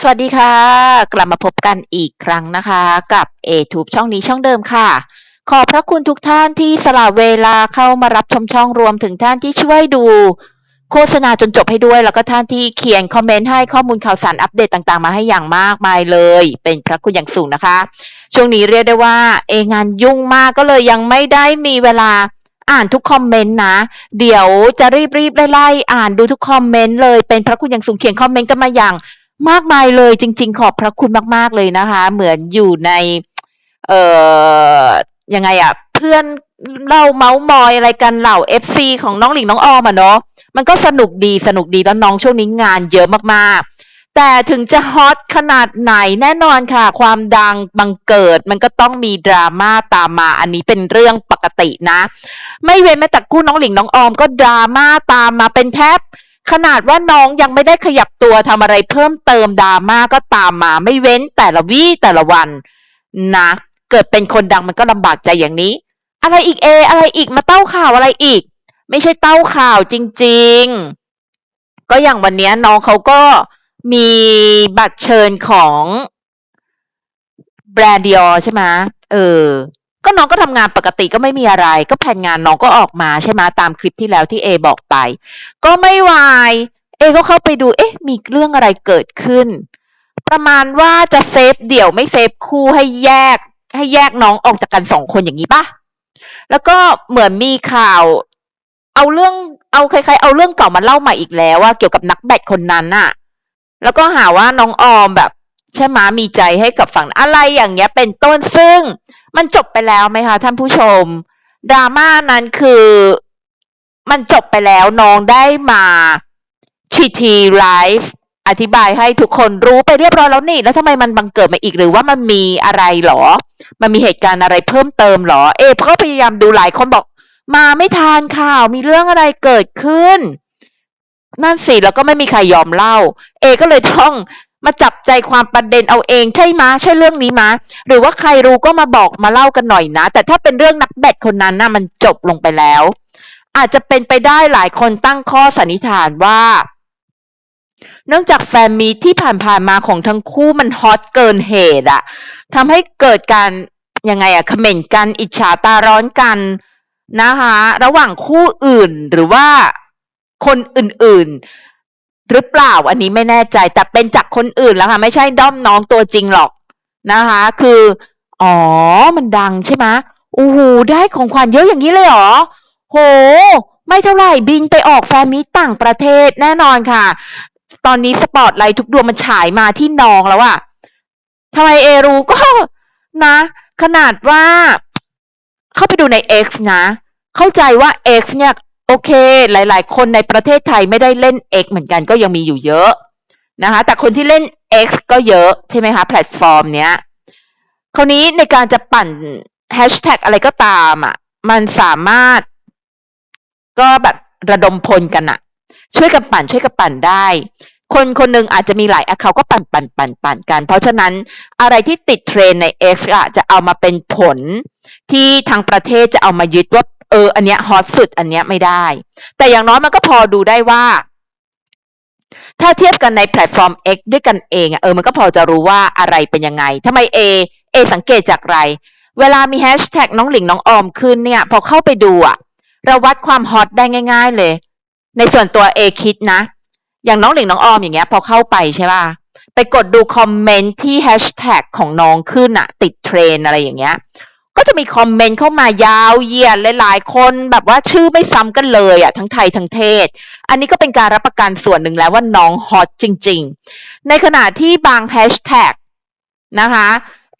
สวัสดีค่ะ กลับมาพบกันอีกครั้งนะคะ กับ a t u b e ช่องนี้ช่องเดิมค่ะ ขอบพระคุณทุกท่านที่สละเวลาเข้ามารับชมช่องรวมถึงท่านที่ช่วยดู โฆษณาจนจบให้ด้วย แล้วก็ท่านที่เขียนคอมเมนต์ให้ข้อมูลข่าวสารอัปเดตต่างๆ มาให้อย่างมากมายเลย เป็นพระคุณอย่างสูงนะคะ ช่วงนี้เรียกได้ว่า เองานยุ่งมากก็เลยยังไม่ได้มีเวลาอ่านทุกคอมเมนต์นะ เดี๋ยวจะรีบๆไล่ๆอ่านดูทุกคอมเมนต์เลยเป็นพระคุณอย่างสูงเขียนคอมเมนต์กันมาอย่าง มากมายเลยจริง ๆ ขอบพระคุณมาก ๆ เลยนะคะ เหมือนอยู่ใน เอ่อยังไงอะเพื่อนเล่าเมาส์มอยอะไรกันเหล่า FC ของน้องหลิงน้องออมอะเนาะมันก็สนุกดีสนุกดีแล้วน้องช่วงนี้งานเยอะมากๆ แต่ถึงจะฮอตขนาดไหนแน่นอนค่ะ ความดังบังเกิดมันก็ต้องมีดราม่าตามมาอันนี้เป็นเรื่องปกตินะ ไม่เว้นแม้แต่คู่น้องหลิงน้องออมก็ดราม่าตามมาเป็นแทบ ขนาดว่าน้องยังไม่ได้ขยับตัวทำอะไรเพิ่มเติมดราม่าก็ตามมาไม่เว้นแต่ละวี่แต่ละวันนะ เกิดเป็นคนดังมันก็ลำบากใจอย่างนี้ อะไรอีกเอ อะไรอีกมาเต้าข่าวอะไรอีก ไม่ใช่เต้าข่าวจริง ๆ ก็อย่างวันนี้น้องเขาก็มีบัตรเชิญของแบรนด์ดิออใช่ไหมเออ น้องก็ทำงานปกติก็ไม่มีอะไร ก็แผนงานน้องก็ออกมาใช่ไหมตามคลิปที่แล้วที่เอบอกไป ก็ไม่วายเอก็เข้าไปดูเอ๊ะ มีเรื่องอะไรเกิดขึ้น ประมาณว่าจะเซฟเดี่ยวไม่เซฟคู่ให้แยก ให้แยกน้องออกจากกันสองคนอย่างนี้ปะแล้วก็เหมือนมีข่าว เอาเรื่องเอาใครๆเอาเรื่องเก่ามาเล่าใหม่อีกแล้วว่าเกี่ยวกับนักแบดคนนั้นน่ะ แล้วก็หาว่าน้องออมแบบใช่ไหมมีใจให้กับฝั่งอะไรอย่างเงี้ยเป็นต้นซึ่ง มันจบไปแล้วไหมคะท่านผู้ชม ดราม่านั้นคือมันจบไปแล้วน้องได้มาชีทีไลฟ์อธิบายให้ทุกคนรู้ไปเรียบร้อยแล้วนี่ แล้วทำไมมันบังเกิดมาอีกหรือว่ามันมีอะไรหรอ มันมีเหตุการณ์อะไรเพิ่มเติมหรอ เอก็พยายามดูหลายคนบอก มาไม่ทานข่าวมีเรื่องอะไรเกิดขึ้น นั่นสิแล้วก็ไม่มีใครยอมเล่า เอก็เลยต้อง มาจับใจความประเด็นเอาเองใช่ไหมใช่เรื่องนี้มะหรือว่าใครรู้ก็มาบอกมาเล่ากันหน่อยนะ แต่ถ้าเป็นเรื่องนักแบดคนนั้นน่ะมันจบลงไปแล้ว อาจจะเป็นไปได้หลายคนตั้งข้อสันนิษฐานว่า เนื่องจากแฟนมีที่ผ่านๆมาของทั้งคู่มันฮอตเกินเหตุอะทำให้เกิดการยังไงอะคอมเมนต์กันอิจฉาตาร้อนกันนะคะ ระหว่างคู่อื่นหรือว่าคนอื่นๆ หรือเปล่าอันนี้ไม่แน่ใจแต่เป็นจากคนอื่นแล้วค่ะ ไม่ใช่ด้อมน้องตัวจริงหรอกนะคะ คือ อ๋อ มันดังใช่ไหมโอ้โหได้ของขวัญเยอะอย่างนี้เลยเหรอโห ไม่เท่าไหร่บินไปออกแฟนมิตต่างประเทศแน่นอนค่ะ ตอนนี้สปอตไลท์ทุกดวงมันฉายมาที่น้องแล้วอะทำไมเอรู้ก็นะ ขนาดว่า เข้าไปดูใน X นะ เข้าใจว่า X เนี่ย โอเค หลาย ๆ คนในประเทศไทยไม่ได้เล่น X เหมือนกันก็ยังมีอยู่เยอะนะคะแต่คนที่เล่น X ก็เยอะใช่ไหมคะแพลตฟอร์มเนี้ยคราวนี้ในการจะปั่นแฮชแท็กอะไรก็ตามอะมันสามารถก็แบบระดมพลกันอะช่วยกันปั่นช่วยกันปั่นได้ คนคนหนึ่งอาจจะมีหลายแอคเคาท์ก็ปั่นปั่นปั่นปั่นกัน เพราะฉะนั้นอะไรที่ติดเทรนใน X อะจะเอามาเป็นผลที่ทางประเทศจะเอามายึดว่า ออ อันเนี้ยฮอตสุดอันเนี้ยไม่ได้ แต่อย่างน้อยมันก็พอดูได้ว่า ถ้าเทียบกันในแพลตฟอร์ม X ด้วยกันเองอะเออมันก็พอจะรู้ว่าอะไรเป็นยังไงทำไม A A สังเกตจากไร เวลามีแฮชแท็กน้องหลิงน้องออมขึ้นเนี่ย พอเข้าไปดูอะเราวัดความฮอตได้ง่าย ๆเลย ในส่วนตัว A คิดนะ อย่างน้องหลิงน้องออมอย่างเงี้ย พอเข้าไปใช่ป่ะไปกดดูคอมเมนต์ที่แฮชแท็กของน้องขึ้นอะติดเทรนอะไรอย่างเงี้ย ก็จะมีคอมเมนต์เข้ามายาวเหยียดหลายๆคนแบบว่าชื่อไม่ซ้ำกันเลยอะทั้งไทยทั้งเทศ อันนี้ก็เป็นการรับประกันส่วนหนึ่งแล้วว่าน้องฮอตจริง ๆ ในขณะที่บางแฮชแท็กนะคะ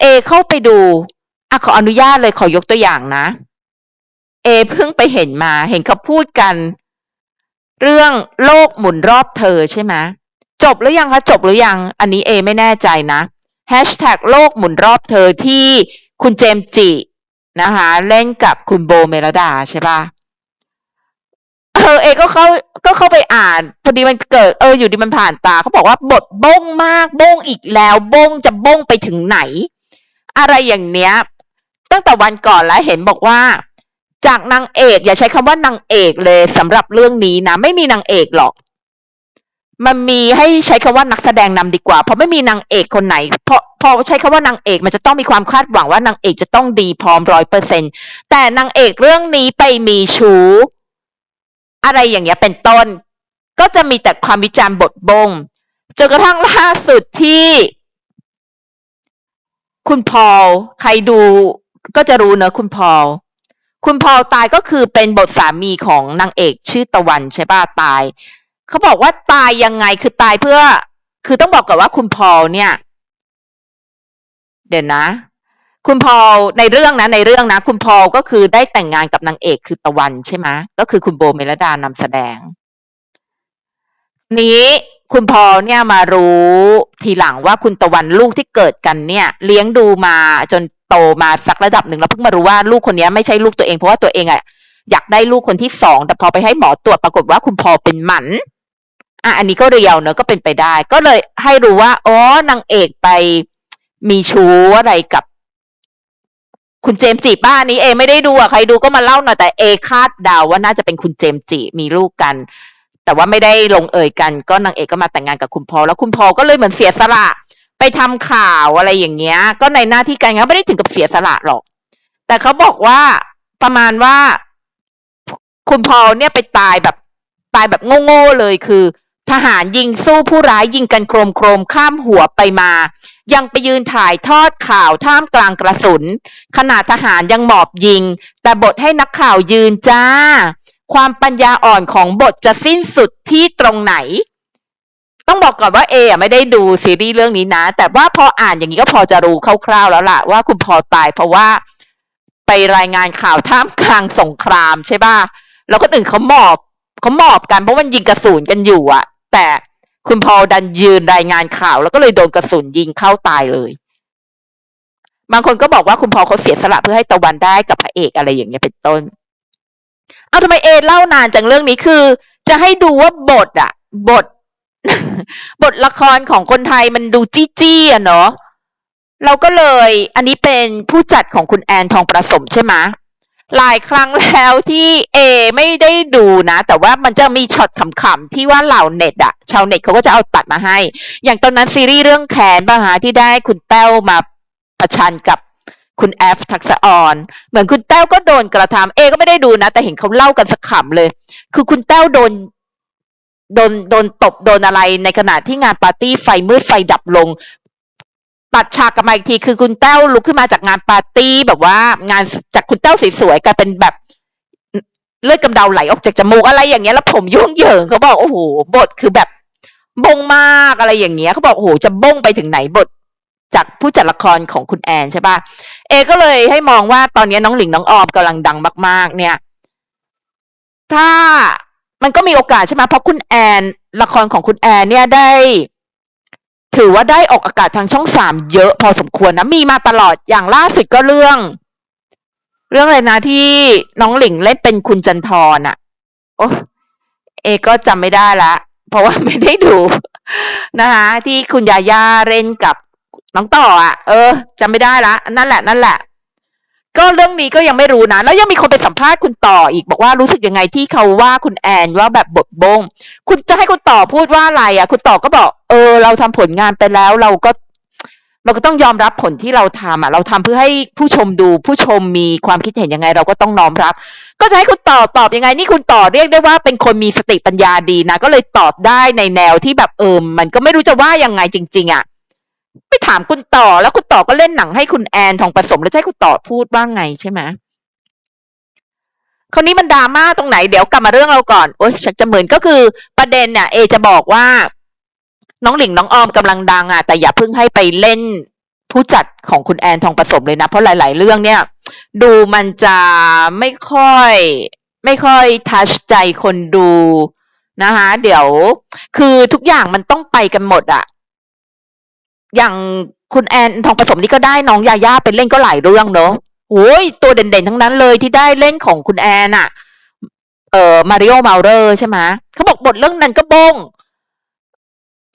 เอเข้าไปดูอะขออนุญาตเลยขอยกตัวอย่างนะ เอเพิ่งไปเห็นมาเห็นเขาพูดกัน เรื่องโลกหมุนรอบเธอใช่ไหมจบหรือยังคะจบหรือยัง อันนี้เอไม่แน่ใจนะแฮชแท็กโลกหมุนรอบเธอที่ คุณเจมจินะคะเล่นกับคุณโบเมลดาใช่ปะเออเอก็เข้าก็เข้าไปอ่าน พอดีมันเกิดเอออยู่ดีมันผ่านตาเขาบอกว่าบทบ้งมากบ้งอีกแล้วบ้งจะบ้งไปถึงไหน อะไรอย่างเนี้ย ตั้งแต่วันก่อนแล้วเห็นบอกว่า จากนางเอก อย่าใช้คำว่านางเอกเลยสำหรับเรื่องนี้นะ ไม่มีนางเอกหรอก มันมีให้ใช้คำว่านักแสดงนำดีกว่า เพราะไม่มีนางเอกคนไหน เพราะพอใช้คำว่านางเอกมันจะต้องมีความคาดหวังว่านางเอกจะต้องดีพร้อมร้อยเปอร์เซ็นแต่นางเอกเรื่องนี้ไปมีชู้ อะไรอย่างเงี้ยเป็นต้น ก็จะมีแต่ความวิจารณ์บทบงจนกระทั่งล่าสุดที่ คุณพอลใครดูก็จะรู้เนอะคุณพอลคุณพอลตายก็คือเป็นบทสามีของนางเอกชื่อตะวันใช่ป่ะตาย เขาบอกว่าตายยังไงคือตายเพื่อ คือต้องบอกก่อนว่าคุณพอลเนี่ย เดี๋ยวนะ คุณพอลในเรื่องนะในเรื่องนะ คุณพอลก็คือได้แต่งงานกับนางเอกคือตะวันใช่ไหมก็คือคุณโบเมลดานำแสดง นี้คุณพอลเนี่ยมารู้ทีหลังว่าคุณตะวันลูกที่เกิดกันเนี่ย เลี้ยงดูมาจนโตมาสักระดับหนึ่งแล้วเพิ่งมารู้ว่าลูกคนนี้ไม่ใช่ลูกตัวเองเพราะว่าตัวเองอะอยากได้ลูกคนที่สองแต่พอไปให้หมอตรวจปรากฏว่าคุณพอลเป็นหมัน อะอันนี้ก็เรียวเนอะก็เป็นไปได้ ก็เลยให้รู้ว่าอ๋อนางเอกไปมีชู้อะไรกับ คุณเจมส์จีป้านนี้เอไม่ได้ดูอะใครดูก็มาเล่าหน่อยแต่เอคาดเดาวว่าน่าจะเป็นคุณเจมส์จีมีลูกกัน แต่ว่าไม่ได้ลงเอยกัน ก็นางเอกก็มาแต่งงานกับคุณพอแล้วคุณพอก็เลยเหมือนเสียสละ ไปทำข่าวอะไรอย่างเงี้ย ก็ในหน้าที่การงานไม่ได้ถึงกับเสียสละหรอก แต่เขาบอกว่าประมาณว่า คุณพอเนี่ยไปตายแบบตายแบบโง่ๆเลยคือ ทหารยิงสู้ผู้ร้ายยิงกันโครมโครมข้ามหัวไปมา ยังไปยืนถ่ายทอดข่าวท่ามกลางกระสุน ขนาดทหารยังหมอบยิง แต่บทให้นักข่าวยืนจ้า ความปัญญาอ่อนของบทจะสิ้นสุดที่ตรงไหน ต้องบอกก่อนว่าเอไม่ได้ดูซีรีส์เรื่องนี้นะ แต่ว่าพออ่านอย่างนี้ก็พอจะรู้คร่าวๆแล้วล่ะว่าคุณพอตายเพราะว่า ไปรายงานข่าวท่ามกลางสงครามใช่ป่ะแล้วคนอื่นเขาหมอบเขาหมอบกันเพราะมันยิงกระสุนกันอยู่อะ แต่คุณพอดันยืนรายงานข่าว แล้วก็เลยโดนกระสุนยิงเข้าตายเลย บางคนก็บอกว่าคุณพอเขาเสียสละเพื่อให้ตะวันได้กับพระเอกอะไรอย่างเงี้ยเป็นต้น เอาทำไมเอเล่านานจังเรื่องนี้คือ จะให้ดูว่าบทอะบท บทละครของคนไทยมันดูจี้จี้อะเนาะเราก็เลย อันนี้เป็นผู้จัดของคุณแอนทองประสมใช่ไหม หลายครั้งแล้วที่เอไม่ได้ดูนะ แต่ว่ามันจะมีช็อตขำๆที่ว่าเหล่าเน็ตอะชาวเน็ตเขาก็จะเอาตัดมาให้ อย่างตอนนั้นซีรีส์เรื่องแคนปะฮะที่ได้คุณแต้วมาประชันกับคุณแอฟทักษะออน เหมือนคุณแต้วก็โดนกระทำเอก็ไม่ได้ดูนะ แต่เห็นเขาเล่ากันสักขำเลย คือคุณแต้วโดนโดนโดนตบโดนอะไรในขณะที่งานปาร์ตี้ไฟมืดไฟดับลง ตัดฉากกลับมาอีกทีคือคุณแต้วลุกขึ้นมาจากงานปาร์ตี้แบบว่างานจากคุณแต้วสวยๆกลายเป็นแบบเลือดกำเดาไหลออกจากจมูกอะไรอย่างเงี้ยแล้วผมยุ่งเหยิงเขาบอกโอ้โหบทคือแบบบงมากอะไรอย่างเงี้ยเขาบอกโอ้โหจะบงไปถึงไหนบทจากผู้จัดละครของคุณแอนใช่ปะเอ ก็เลยให้มองว่าตอนนี้น้องหลิงน้องออมกำลังดังมาก ๆ เนี่ย ถ้ามันก็มีโอกาสใช่ไหมเพราะคุณแอนละครของคุณแอนเนี่ยได้ ถือว่าได้ออกอากาศทางช่องสามเยอะพอสมควรนะ มีมาตลอดอย่างล่าสุดก็เรื่อง เรื่องอะไรนะที่น้องหลิงเล่นเป็นคุณจันทรอะโอ้เอก็จำไม่ได้ละ เพราะว่าไม่ได้ดูนะคะที่คุณยาย่าเล่นกับน้องต่ออะเออจำไม่ได้ละ นั่นแหละนั่นแหละ ก็เรื่องนี้ก็ยังไม่รู้นะ แล้วยังมีคนไปสัมภาษณ์คุณต่ออีกบอกว่ารู้สึกยังไงที่เขาว่าคุณแอนว่าแบบบทบง คุณจะให้คุณต่อพูดว่าอะไรอะ คุณต่อก็บอก เออ เราทำผลงานไปแล้วเราก็ เราก็ต้องยอมรับผลที่เราทำอะ เราทำเพื่อให้ผู้ชมดู ผู้ชมมีความคิดเห็นยังไง เราก็ต้องน้อมรับ ก็จะให้คุณต่อตอบยังไง นี่คุณต่อเรียกได้ว่าเป็นคนมีสติปัญญาดีนะก็เลยตอบได้ในแนวที่แบบเออมันก็ไม่รู้จะว่ายังไงจริง ๆ อะ ถามคุณต่อ แล้วคุณต่อก็เล่นหนังให้คุณแอนทองผสมแล้วให้คุณต่อพูดว่าไงใช่ไหมคราวนี้มันดราม่าตรงไหนเดี๋ยวกลับมาเรื่องเราก่อนโอ๊ยชักจะเหมือนก็คือประเด็นเนี่ยเอจะบอกว่า น้องหลิงน้องออมกำลังดังอะแต่อย่าเพิ่งให้ไปเล่นผู้จัดของคุณแอนทองผสมเลยนะ เพราะหลาย ๆ เรื่องเนี่ย ดูมันจะไม่ค่อย ไม่ค่อยทัชใจคนดูนะคะเดี๋ยว คือทุกอย่างมันต้องไปกันหมดอะ อย่างคุณแอนทองผสมนี่ก็ได้น้องยาย่าไปเล่นก็หลายเรื่องเนอะโอ้ยตัวเด่นๆทั้งนั้นเลยที่ได้เล่นของคุณแอนอะเอ่อมาริโอมาเรอร์ใช่ไหมเขาบอกบทเรื่องนั้นก็บง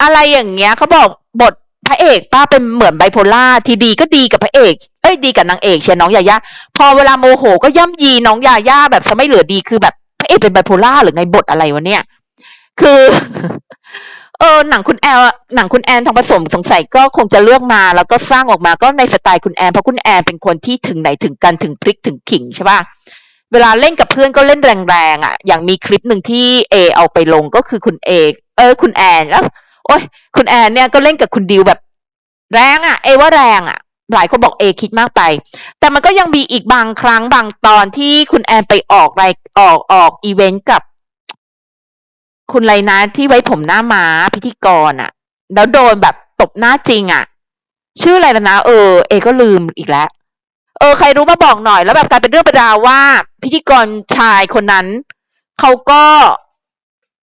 อะไรอย่างเงี้ยเขาบอกบทพระเอกป้าเป็นเหมือนไบโพล่าทีดีก็ดีกับพระเอกเอ้ยดีกับนางเอกเชียร์น้องยาย่าพอเวลาโมโห ก็ย่ำยีน้องยาย่าแบบจะไม่เหลือดีคือแบบพระเอกเป็นไบโพล่าหรือไงบทอะไรวะเนี่ย คือ เออหนังคุณแอลหนังคุณแอนทองผสมสงสัยก็คงจะเลือกมา แล้วก็สร้างออกมาก็ในสไตล์คุณแอนเพราะคุณแอนเป็นคนที่ถึงไหนถึงกันถึงพริกถึงขิงใช่ป่ะเวลาเล่นกับเพื่อนก็เล่นแรงๆอะ อย่างมีคลิปหนึ่งที่เอเอาไปลงก็คือคุณเอกเออ คุณแอนแล้วโอ้ยคุณแอนเนี่ยก็เล่นกับคุณดิวแบบ แรงอะ เอว่าแรงอะหลายคนบอกเอคิดมากไป แต่มันก็ยังมีอีกบางครั้งบางตอนที่คุณแอนไปออกรายออกออกอีเวนต์กับ คุณไรนะที่ไว้ผมหน้าม้าพิธีกรอะแล้วโดนแบบตบหน้าจริงอะชื่ออะไรนะเออ เอก็ลืมอีกแล้ว เออ ใครรู้มาบอกหน่อย แล้วแบบกลายเป็นเรื่องป็นราว่า พิธีกรชายคนนั้นเขาก็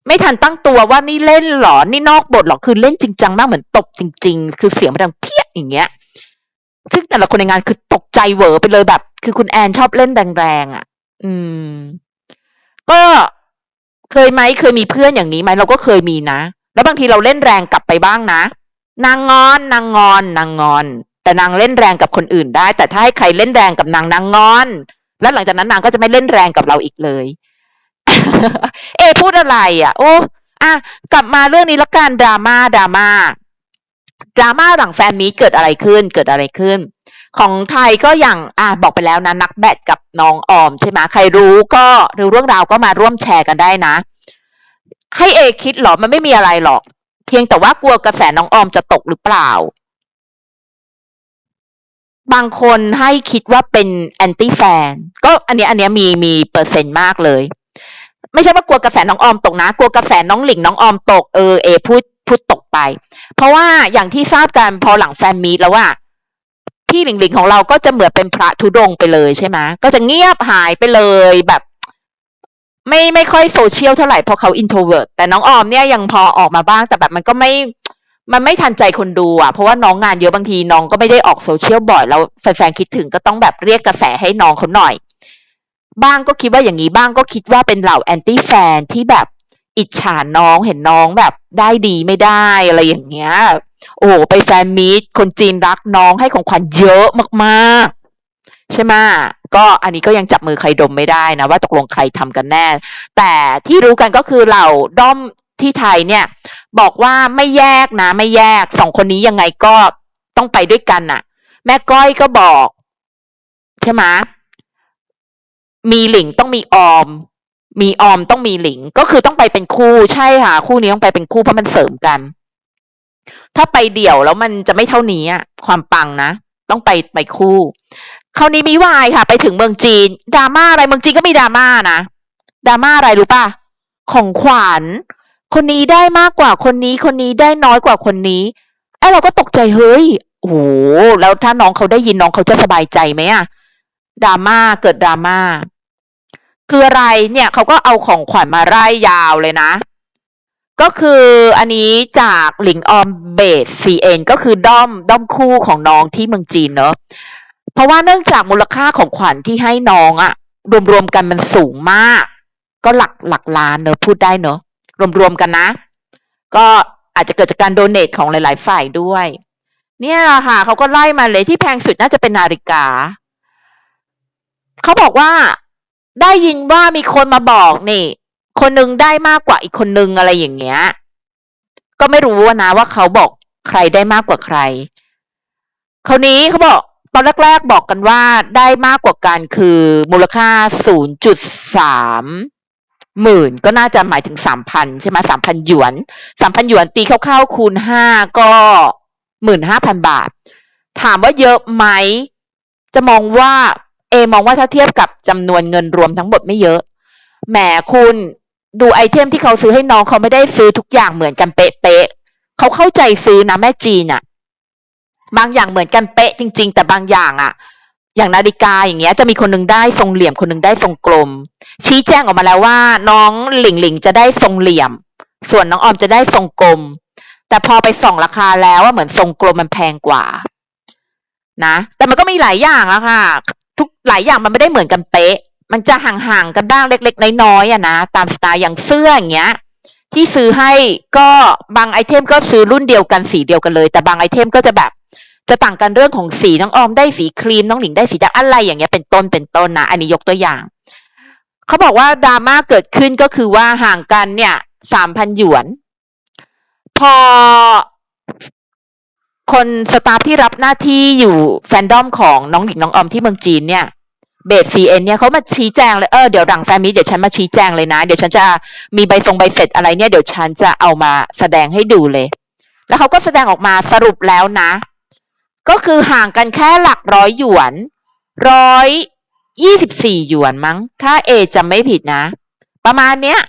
ไม่ทันตั้งตัวว่านี่เล่นหรอ นี่นอกบทหรอ คือเล่นจริงจังมากเหมือนตบจริง ๆ คือเสียงมันดังเพี้ยอย่างเงี้ย ซึ่งแต่ละคนในงานคือตกใจเวอไปเลยแบบ คือคุณแอนชอบเล่นแรงๆอะ อืม ก็ เคยไหมเคยมีเพื่อนอย่างนี้ไหมเราก็เคยมีนะ แล้วบางทีเราเล่นแรงกลับไปบ้างนะ นางงอนนางงอนนางงอน แต่นางเล่นแรงกับคนอื่นได้ แต่ถ้าให้ใครเล่นแรงกับนางนางงอน แล้วหลังจากนั้นนางก็จะไม่เล่นแรงกับเราอีกเลย เอ พูดอะไรอะ โอ้อะกลับมาเรื่องนี้ละกันดราม่าดราม่าดราม่าหลังแฟนมีเกิดอะไรขึ้นเกิดอะไรขึ้น ของไทยก็อย่างอะบอกไปแล้วนะนักแบดกับน้องออมใช่ไหมใครรู้ก็รู้เรื่องราวก็มาร่วมแชร์กันได้นะ ให้เอคิดหรอมันไม่มีอะไรหรอก เพียงแต่ว่ากลัวกระแสน้องออมจะตกหรือเปล่า บางคนให้คิดว่าเป็นแอนตี้แฟนก็อันนี้อันนี้มีมีเปอร์เซ็นต์มากเลย ไม่ใช่ว่ากลัวกระแสน้องออมตกนะ กลัวกระแสน้องหลิงน้องออมตกเออเอพูดพูดตกไป เพราะว่าอย่างที่ทราบกันพอหลังแฟนมีแล้วว่า พี่หลิงหลิงของเราก็จะเหมือนเป็นพระธุดงไปเลยใช่ไหมก็จะเงียบหายไปเลยแบบ ไม่ไม่ค่อยโซเชียลเท่าไหร่เพราะเขาอินโทรเวิร์ตแต่น้องออมเนี่ยยังพอออกมาบ้างแต่แบบมันก็ไม่มันไม่ทันใจคนดูอะ เพราะว่าน้องงานเยอะบางทีน้องก็ไม่ได้ออกโซเชียลบ่อยแล้วแฟนๆคิดถึงก็ต้องแบบเรียกกระแสให้น้องเขาหน่อย บ้างก็คิดว่าอย่างนี้บ้างก็คิดว่าเป็นเหล่าแอนตี้แฟนที่แบบอิจฉาน้องเห็นน้องแบบได้ดีไม่ได้อะไรอย่างเงี้ย โอ้โหไปแฟนมีตคนจีนรักน้องให้ของขวัญเยอะมากๆ ใช่ไหมก็อันนี้ก็ยังจับมือใครดมไม่ได้นะ ว่าตกลงใครทำกันแน่ แต่ที่รู้กันก็คือเหล่าด้อมที่ไทยเนี่ย บอกว่าไม่แยกนะ ไม่แยกสองคนนี้ยังไงก็ต้องไปด้วยกันน่ะ แม่ก้อยก็บอก ใช่ไหมมีหลิงต้องมีออม มีออมต้องมีหลิง ก็คือต้องไปเป็นคู่ใช่ค่ะ คู่นี้ต้องไปเป็นคู่เพราะมันเสริมกัน ถ้าไปเดี่ยวแล้วมันจะไม่เท่านี้อะความปังนะ ต้องไปไปคู่ คราวนี้มีวายค่ะ ไปถึงเมืองจีนดราม่าอะไรเมืองจีนก็มีดราม่านะดราม่าอะไรรู้ป่ะของขวัญคนนี้ได้มากกว่าคนนี้ คนนี้ได้น้อยกว่าคนนี้ไอ้เราก็ตกใจเฮ้ยโอ้โหแล้วถ้าน้องเขาได้ยินน้องเขาจะสบายใจไหมอะดราม่าเกิดดราม่าคืออะไรเนี่ยเขาก็เอาของขวัญมาไล่ยาวเลยนะ ก็คืออันนี้จากหลิงออมเบสซีเอ็นก็คือด้อมด้อมคู่ของน้องที่เมืองจีนเนอะเพราะว่าเนื่องจากมูลค่าของขวัญที่ให้น้องอะรวมๆกันมันสูงมาก ก็หลักหลักล้านเนอะพูดได้เนอะรวมๆกันนะ ก็อาจจะเกิดจากการโดเนทของหลาย ๆ ฝ่ายด้วย เนี่ยค่ะเขาก็ไล่มาเลยที่แพงสุดน่าจะเป็นนาฬิกาเขาบอกว่าได้ยินว่ามีคนมาบอกนี่ คนหนึงได้มากกว่าอีกคนนึงอะไรอย่างเงี้ย ก็ไม่รู้นะว่าเขาบอกใครได้มากกว่าใคร คราวนี้เขาบอกตอนแรกๆบอกกันว่าได้มากกว่ากันคือมูลค่า 0.3 หมื่นก็น่าจะหมายถึง 3,000 ใช่ไหม3,000 หยวน 3,000 หยวนตีคร่าวๆคูณ 5 ก็ 15,000 บาท ถามว่าเยอะไหม จะมองว่า เอมองว่าถ้าเทียบกับจำนวนเงินรวมทั้งหมดไม่เยอะ แหมคุณ ดูไอเทมที่เขาซื้อให้น้องเขาไม่ได้ซื้อทุกอย่างเหมือนกันเป๊ะๆเขาเข้าใจซื้อนะแม่จีนอะบางอย่างเหมือนกันเป๊ะจริง ๆ แต่บางอย่างอะอย่างนาฬิกาอย่างเงี้ยจะมีคนหนึงได้ทรงเหลี่ยมคนหนึงได้ทรงกลม ชี้แจงออกมาแล้วว่า น้องหลิงหลิงจะได้ทรงเหลี่ยม ส่วนน้องออมจะได้ทรงกลม แต่พอไปส่องราคาแล้วว่าเหมือนทรงกลมมันแพงกว่า นะ แต่มันก็มีหลายอย่างอะค่ะ ทุกหลายอย่างมันไม่ได้เหมือนกันเป๊ะ มันจะห่างๆกันบ้างเล็กๆน้อยๆอะนะตามสไตล์อย่างเสื้ออย่างเงี้ย ที่ซื้อให้ก็บางไอเทมก็ซื้อรุ่นเดียวกันสีเดียวกันเลย แต่บางไอเทมก็จะแบบจะต่างกันเรื่องของสีน้องออมได้สีครีมน้องหลิงได้สีดำอะไรอย่างเงี้ยเป็นต้นเป็นต้นนะอันนี้ยกตัวอย่างเขาบอกว่าดราม่าเกิดขึ้นก็คือว่าห่างกันเนี่ยสามพันหยวน พอคนสตาฟที่รับหน้าที่อยู่แฟนดอมของน้องหลิงน้องออมที่เมืองจีนเนี่ย เบสซีเอ็นเนี่ยเขามาชี้แจงเลยเออเดี๋ยวหลังแฟมิตเดี๋ยวฉันมาชี้แจงเลยนะ เดี๋ยวฉันจะมีใบทรงใบเสร็จอะไรเนี่ยเดี๋ยวฉันจะเอามาแสดงให้ดูเลย แล้วเขาก็แสดงออกมาสรุปแล้วนะ ก็คือห่างกันแค่หลักร้อยหยวนร้อยยี่สิบสี่หยวนมั้ง ถ้าเอจำไม่ผิดนะ ประมาณเนี้ย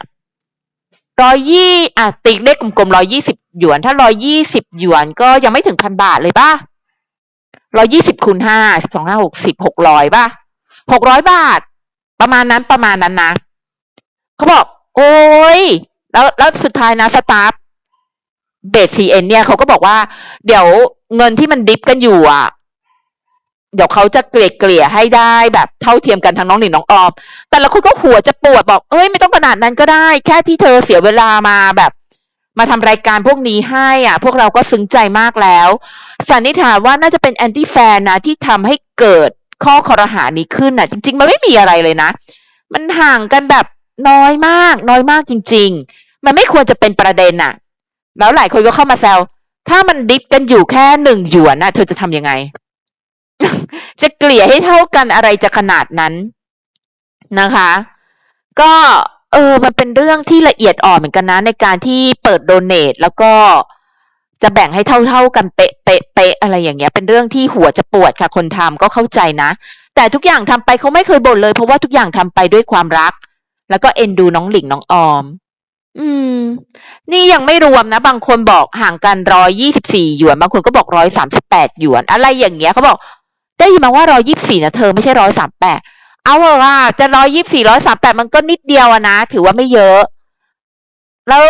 ร้อยยี่อะติ๊กเลขกลมๆร้อยยี่สิบหยวน ถ้าร้อยยี่สิบหยวนก็ยังไม่ถึงพันบาทเลยป่ะร้อยยี่สิบคูณห้าสิบสองห้าหกสิบหกร้อยป่ะ หกร้อยบาท ประมาณนั้นประมาณนั้นนะเขาบอก โอ้ยแล้วแล้วสุดท้ายนะสตาฟเบสซีเอ็นเนี่ยเขาก็บอกว่า เดี๋ยวเงินที่มันดิฟกันอยู่อะ เดี๋ยวเขาจะเกลี่ยเกลี่ยให้ได้แบบเท่าเทียมกันทั้งน้องหนิงน้องออม แต่ละคนก็หัวจะปวดบอก เอ้ยไม่ต้องขนาดนั้นก็ได้ แค่ที่เธอเสียเวลามาแบบ มาทำรายการพวกนี้ให้อะ พวกเราก็ซึ้งใจมากแล้ว สันนิษฐานว่าน่าจะเป็นแอนตี้แฟนนะที่ทำให้เกิด ข้อคอรหานี้ขึ้นน่ะ จริง ๆ มันไม่มีอะไรเลยนะ มันห่างกันแบบน้อยมาก น้อยมากจริง ๆ มันไม่ควรจะเป็นประเด็นน่ะ แล้วหลายคนก็เข้ามาแซวถ้ามันดิฟกันอยู่แค่หนึ่งหยวนน่ะ เธอจะทำยังไง จะเกลี่ยให้เท่ากันอะไรจะขนาดนั้นนะคะ ก็เออ มันเป็นเรื่องที่ละเอียดอ่อนเหมือนกันนะ ในการที่เปิดโดเนทแล้วก็ จะแบ่งให้เท่าๆกันเป๊ะเป๊ะเป๊ะอะไรอย่างเงี้ย เป็นเรื่องที่หัวจะปวดค่ะ คนทำก็เข้าใจนะ แต่ทุกอย่างทำไปเขาไม่เคยบ่นเลย เพราะว่าทุกอย่างทำไปด้วยความรัก แล้วก็เอ็นดูน้องหลิงน้องออม อืม นี่ยังไม่รวมนะ บางคนบอกห่างกันร้อยยี่สิบสี่หยวน บางคนก็บอกร้อยสามสิบแปดหยวน อะไรอย่างเงี้ยเขาบอก ได้ยินมาว่าร้อยยี่สี่นะเธอไม่ใช่ร้อยสามแปดเอาเถอะว่าจะร้อยยี่สี่ร้อยสามแปดมันก็นิดเดียวอะนะ ถือว่าไม่เยอะ แล้ว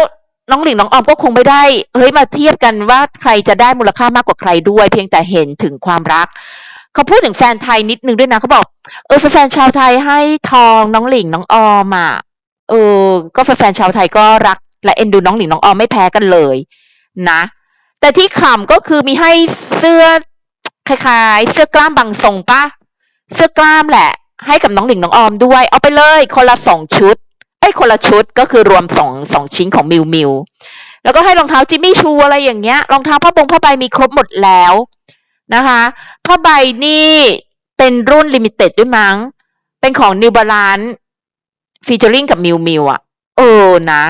น้องหลิงน้องออมก็คงไม่ได้เฮ้ยมาเทียบกันว่าใครจะได้มูลค่ามากกว่าใครด้วย เพียงแต่เห็นถึงความรักเขาพูดถึงแฟนไทยนิดนึงด้วยนะเขาบอกเออแฟนชาวไทยให้ทองน้องหลิงน้องออมอะเออ ก็แฟนชาวไทยก็รัก และเอ็นดูน้องหลิงน้องออมไม่แพ้กันเลย นะ แต่ที่ขำก็คือมีให้เสื้อคล้ายๆ เสื้อกล้ามบางทรงปะเสื้อกล้ามแหละ ให้กับน้องหลิงน้องออมด้วย เอาไปเลยคนละสองชุด อ้คนละชุดก็คือรวมสองสองชิ้นของมิวมิวแล้วก็ให้รองเท้าจิมมี่ชูอะไรอย่างเงี้ยรองเท้าผ้าบงผ้าใบมีครบหมดแล้วนะคะผ้าใบนี่เป็นรุ่นลิมิเต็ดด้วยมั้ง เป็นของนิวบาลานฟีเจอริงกับมิวมิวอะเออนะ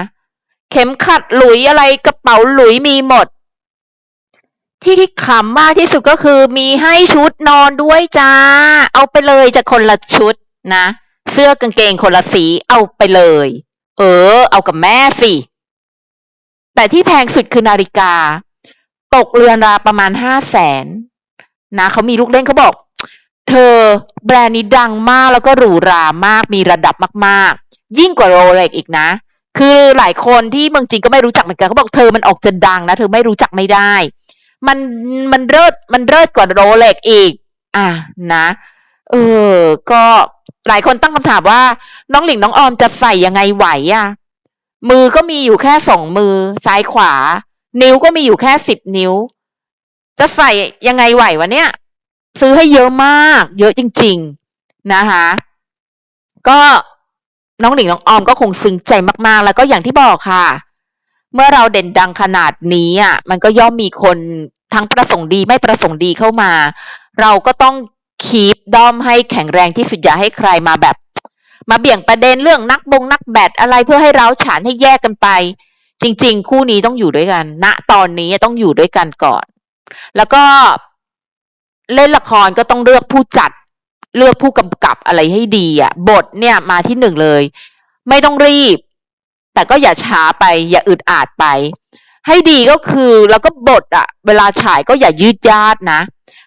เข็มขัดหลุยอะไรกระเป๋าหลุยมีหมด ที่ขำมากที่สุดก็คือมีให้ชุดนอนด้วยจ้า เอาไปเลยจะคนละชุดนะ เสื้อกางเกงคนละสีเอาไปเลย เออ เอากับแม่สิ แต่ที่แพงสุดคือนาฬิกา ตกเรือนราประมาณห้าแสนนะเขามีลูกเล่นเขาบอก เธอแบรนด์นี้ดังมากแล้วก็หรูหรามากมีระดับมากๆ ยิ่งกว่าโรเล็กอีกนะ คือหลายคนที่เมืองจีนก็ไม่รู้จักเหมือนกันเขาบอกเธอมันออกจะดังนะ เธอไม่รู้จักไม่ได้ มันมันเลิศมันเลิศกว่าโรเล็กอีก อะนะ เออ ก็ หลายคนตั้งคำถามว่า น้องหลิงน้องออมจะใส่ยังไงไหวอะ มือก็มีอยู่แค่สองมือ ซ้ายขวา นิ้วก็มีอยู่แค่สิบนิ้ว จะใส่ยังไงไหววะเนี่ย ซื้อให้เยอะมาก เยอะจริง ๆนะคะ ก็น้องหลิงน้องออมก็คงซึ้งใจมากๆ แล้วก็อย่างที่บอกค่ะ เมื่อเราเด่นดังขนาดนี้อะ มันก็ย่อมมีคนทั้งประสงค์ดีไม่ประสงค์ดีเข้ามา เราก็ต้อง คีปด้อมให้แข็งแรงที่สุดอย่าให้ใครมาแบบ มาเบี่ยงประเด็นเรื่องนักบงนักแบดอะไรเพื่อให้เราฉานให้แยกกันไป จริง ๆ คู่นี้ต้องอยู่ด้วยกันณตอนนี้ต้องอยู่ด้วยกันก่อน แล้วก็เล่นละครก็ต้องเลือกผู้จัดเลือกผู้กำกับอะไรให้ดีอะ บทเนี่ยมาที่หนึ่งเลย ไม่ต้องรีบ แต่ก็อย่าช้าไป อย่าอึดอาดไป ให้ดีก็คือแล้วก็บทอะเวลาฉายก็อย่ายืดยาดนะ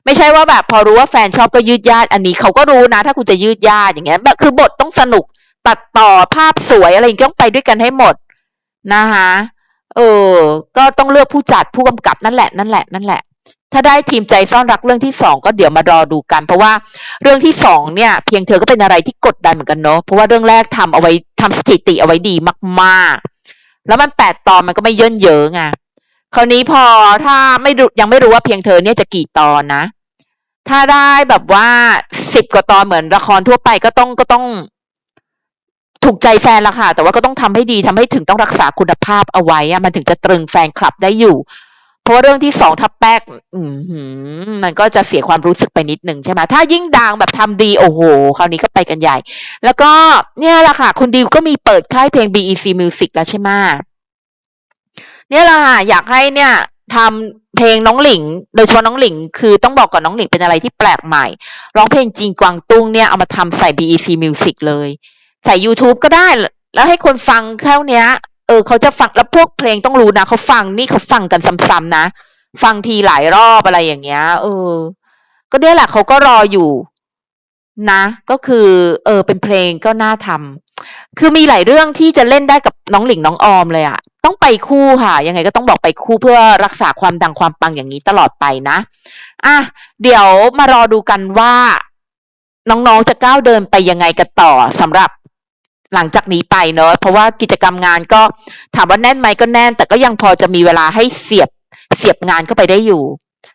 ไม่ใช่ว่าแบบพอรู้ว่าแฟนชอบก็ยืดยาดอันนี้เขาก็รู้นะ ถ้าคุณจะยืดยาดอย่างเงี้ยแบบคือบทต้องสนุกตัดต่อภาพสวยอะไรอย่างเงี้ยต้องไปด้วยกันให้หมดนะคะเออ ก็ต้องเลือกผู้จัดผู้กำกับนั่นแหละนั่นแหละนั่นแหละ ถ้าได้ทีมใจซ่อนรักเรื่องที่สองก็เดี๋ยวมารอดูกัน เพราะว่าเรื่องที่สองเนี่ย เพียงเธอก็เป็นอะไรที่กดดันเหมือนกันเนาะเพราะว่าเรื่องแรกทำเอาไว้ทำสถิติเอาไว้ดีมากๆ แล้วมันแปดตอนมันก็ไม่เย่นเยอะไงคราวนี้พอถ้าไม่รู้ยังไม่รู้ว่าเพียงเธอเนี่ยจะกี่ตอนนะ ถ้าได้แบบว่าสิบกว่าตอนเหมือนละครทั่วไปก็ต้องก็ต้องถูกใจแฟนละค่ะ แต่ว่าก็ต้องทำให้ดีทำให้ถึงต้องรักษาคุณภาพเอาไว้อะมันถึงจะตรึงแฟนคลับได้อยู่ เพราะาเรื่องที่สองทับแป๊กมันก็จะเสียความรู้สึกไปนิดหนึ่งใช่ไหมถ้ายิ่งดังแบบทำดีโอ้โห คราวนี้ก็ไปกันใหญ่ แล้วก็เนี่ยแหละค่ะ คุณดิวก็มีเปิดค่ายเพลง BEC Music แล้วใช่ไหมเนี่ยแหละค่ะอยากให้เนี่ยทำ เพลงน้องหลิง โดยเฉพาะน้องหลิง คือต้องบอกก่อนน้องหลิงเป็นอะไรที่แปลกใหม่ ร้องเพลงจีนกวางตุ้งเนี่ยเอามาทำใส่ BEC Music เลย ใส่ YouTube ก็ได้ แล้วให้คนฟังแค่เนี้ย เออเขาจะฟัง แล้วพวกเพลงต้องรู้นะเขาฟังนี่เขาฟังกันซ้ำๆนะ ฟังทีหลายรอบอะไรอย่างเงี้ย เออ ก็เนี่ยแหละเขาก็รออยู่นะ ก็คือ เออ เป็นเพลงก็น่าทำคือมีหลายเรื่องที่จะเล่นได้กับน้องหลิงน้องออมเลยอะต้องไปคู่ค่ะ ยังไงก็ต้องบอกไปคู่เพื่อรักษาความดังความปังอย่างนี้ตลอดไปนะ อะ เดี๋ยวมารอดูกันว่า น้องๆจะก้าวเดินไปยังไงกันต่อสำหรับหลังจากนี้ไปเนอะเพราะว่ากิจกรรมงานก็ถามว่าแน่นไหมก็แน่น แต่ก็ยังพอจะมีเวลาให้เสียบเสียบงานเข้าไปได้อยู่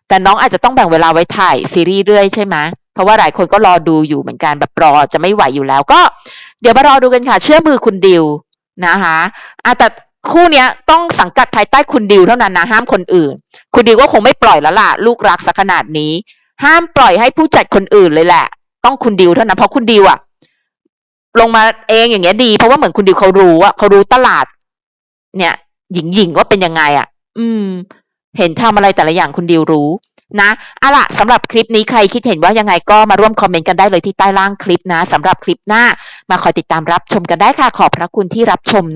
แต่น้องอาจจะต้องแบ่งเวลาไว้ถ่ายซีรีส์เรื่อยใช่ไหมเพราะว่าหลายคนก็รอดูอยู่เหมือนกันแบบรอจะไม่ไหวอยู่แล้วก็ เดี๋ยวมารอดูกันค่ะ เชื่อมือคุณดิวนะคะอะแต่ คู่เนี้ยต้องสังกัดภายใต้คุณดิวเท่านั้นนะห้ามคนอื่น คุณดิวก็คงไม่ปล่อยแล้วล่ะ ลูกรักสักขนาดนี้ ห้ามปล่อยให้ผู้จัดคนอื่นเลยแหละ ต้องคุณดิวเท่านั้นเพราะคุณดิวอะลงมาเองอย่างเงี้ยดี เพราะว่าเหมือนคุณดิวเขารู้อะเขารู้ตลาด เนี่ย หญิงหญิงว่าเป็นยังไงอะอืม เห็นทำอะไรแต่ละอย่างคุณดิวรู้นะอาล่ะสำหรับคลิปนี้ใครคิดเห็นว่ายังไงก็มาร่วมคอมเมนต์กันได้เลยที่ใต้ล่างคลิปนะสำหรับคลิปหน้า มาคอยติดตามรับชมกันได้ค่ะขอบพระคุณที่รับชม